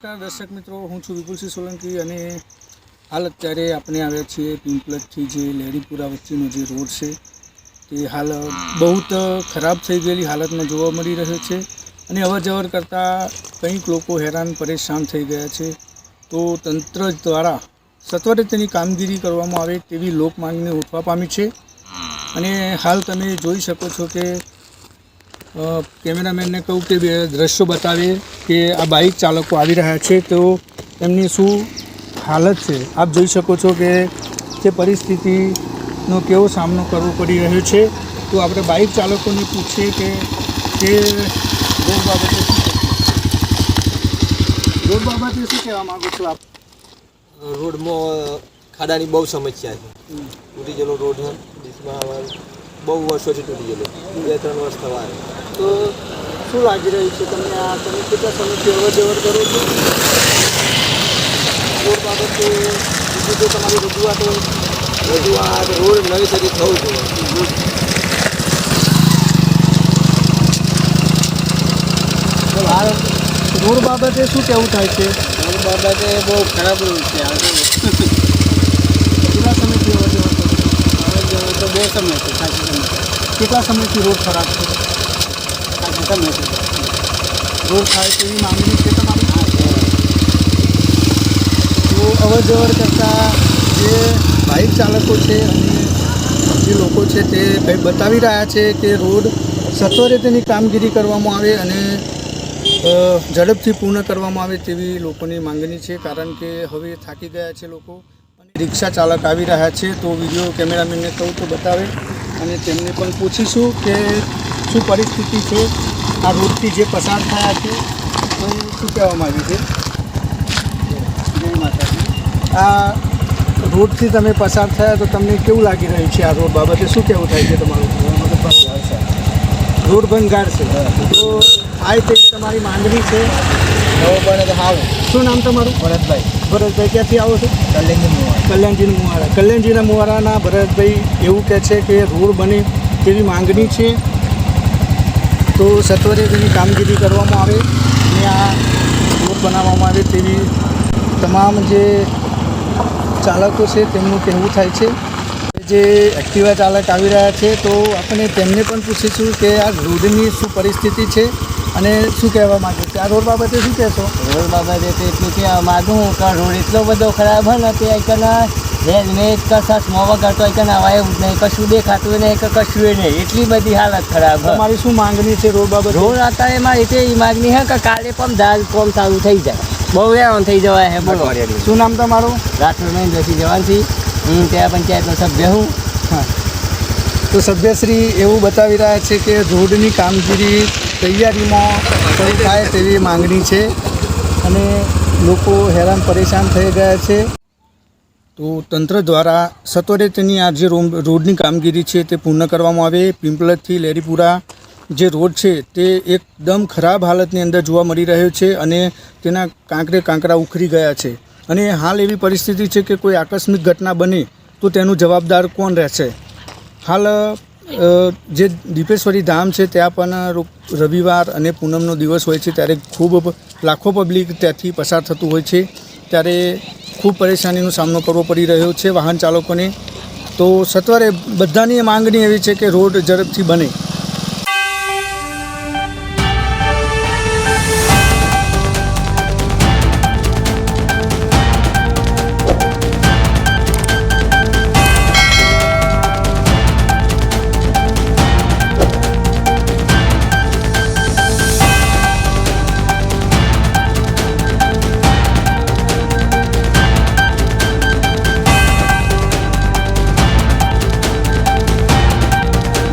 દર્શક મિત્રો, હું છું વિપુલસિંહ સોલંકી અને હાલ અત્યારે આપણે આવ્યા છીએ પિંપલજથી જે લહેરીપુરા વચ્ચેનો જે રોડ છે, તે હાલ બહુ જ ખરાબ થઈ ગયેલી હાલતમાં જોવા મળી રહ્યો છે અને અવર જવર કરતાં કંઈક લોકો હેરાન, પરેશાન થઈ ગયા છે. તો તંત્ર દ્વારા સત્વરે તેની કામગીરી કરવામાં આવે તેવી લોક માંગણી ઉઠવા પામી છે. અને હાલ તમે જોઈ શકો છો કે કેમેરામેનને કહું કે દ્રશ્યો બતાવે કે આ બાઇક ચાલકો આવી રહ્યા છે. તો એમની શું હાલત છે? આપ જોઈ શકો છો કે તે પરિસ્થિતિનો કેવો સામનો કરવો પડી રહ્યો છે. તો આપણે બાઇક ચાલકોને પૂછીએ કે તે રોડ બાબતે શું રોડ બાબતે શું કહેવા માગો છો આપ? રોડમાં ખાડાની બહુ સમસ્યા છે. તૂટી ગયેલો રોડ છે બહુ વર્ષોથી તૂટી ગયેલું. બે ત્રણ વર્ષ થવા તો શું લાગી રહ્યું છે તમને આ? તમે કેટલા સમયથી અવર જવર કરો છો? રોડ બાબતે બીજું જો તમારી રજૂઆત હોય? રજૂઆત રોડ નવી સદી થવું જોઈએ. રોડ બાબતે શું કહેવું થાય છે? રોડ બાબતે બહુ ખરાબ રોડ છે આ કેટલા સમયથી અવર જવર કરો છો? તો બહુ સમય છે ખાસી સમય કેટલા સમયથી રોડ ખરાબ છે? સાચી સમય છે. રોડ થાય તેવી માંગણી છે તમારી? તો અવર જવર કરતાં જે બાઇક ચાલકો છે અને જે લોકો છે તે ભાઈ બતાવી રહ્યા છે કે રોડ સત્વરે તેની કામગીરી કરવામાં આવે અને ઝડપથી પૂર્ણ કરવામાં આવે તેવી લોકોની માંગણી છે, કારણ કે હવે થાકી ગયા છે લોકો. રિક્ષા ચાલક આવી રહ્યા છે તો વીડિયો કેમેરામેનને કહું તો બતાવે અને તેમને પણ પૂછીશું કે શું પરિસ્થિતિ છે, આ રોડથી જે પસાર થયા છે, તો શું કહેવા માંગે છે? આ રોડથી તમે પસાર થયા તો તમને કેવું લાગી રહ્યું છે આ રોડ બાબતે? શું કહેવું થાય છે તમારું? રોડ ભંગાર છે. તો આ તે તમારી માંગણી છે નવો બને તો સારું શું નામ તમારું? ભરતભાઈ. ભરતભાઈ ક્યાંથી આવો છો? કલ્યાણજી મોવાડ. કલ્યાણજીના મુવાડા. કલ્યાણજીના મુવાડાના ભરતભાઈ એવું કહે છે કે રોડ બને તેવી માંગણી છે. તો સત્વરે તેની કામગીરી કરવામાં આવે અને આ રોડ બનાવવામાં આવે તેવી તમામ જે ચાલકો છે તેમનું કહેવું થાય છે. જે એક્ટિવા ચાલક આવી રહ્યા છે તો આપણે તેમને પણ પૂછીશું કે આ રોડની શું પરિસ્થિતિ છે. અને શું કહેવા માગે છો? આ રોડ બાબતે શું કહેશો? રોડ બાબતે તો એટલું કહેવા માગું કે રોડ એટલો બધો ખરાબ હોય ને તે એકના હેલ્મેટ કસાસ મોવા કરતો એકના હવાય જ નહીં. કશું દેખાતું નહીં કે કશું એ નહીં. એટલી બધી હાલત ખરાબ હોય. મારી શું માંગણી છે રોડ બાબતે? રોડ અત્યારે મારી એટલે એ માગણી છે કે કાલે પણ દાલ કોમ સારું થઈ જાય. બહુ વેવન થઈ જવાય હે બોલો. શું નામ તમારું? રાઠોડ મહેન્દ્રસિંહ જવાનથી હું ત્યાં પંચાયતનો સભ્ય હું. હા. તો સભ્યશ્રી એવું બતાવી રહ્યા છે કે રોડની કામગીરી તૈયારીમાં શરૂ થાય તેવી માંગણી છે અને લોકો હેરાન પરેશાન થઈ ગયા છે. તો તંત્ર દ્વારા સત્વરે તેની આ જે રોડની કામગીરી છે તે પૂર્ણ કરવામાં આવે. પિંપલજથી લેરીપુરા જે રોડ છે તે એકદમ ખરાબ હાલતની અંદર જોવા મળી રહ્યો છે અને તેના કાંકરે કાંકરા ઉખરી ગયા છે. અને હાલ એવી પરિસ્થિતિ છે કે કોઈ આકસ્મિક ઘટના બને તો તેનું જવાબદાર કોણ રહેશે? હાલ જે દીપેશ્વરી ધામ છે, ત્યાં પણ રવિવાર અને પૂનમનો દિવસ હોય છે, ત્યારે ખૂબ લાખો પબ્લિક ત્યાંથી પસાર થતું હોય છે. ત્યારે ખૂબ પરેશાનીનો સામનો કરવો પડી રહ્યો છે વાહન ચાલકોને. તો સત્વરે બધાની માંગણી એવી છે કે રોડ ઝડપથી બને.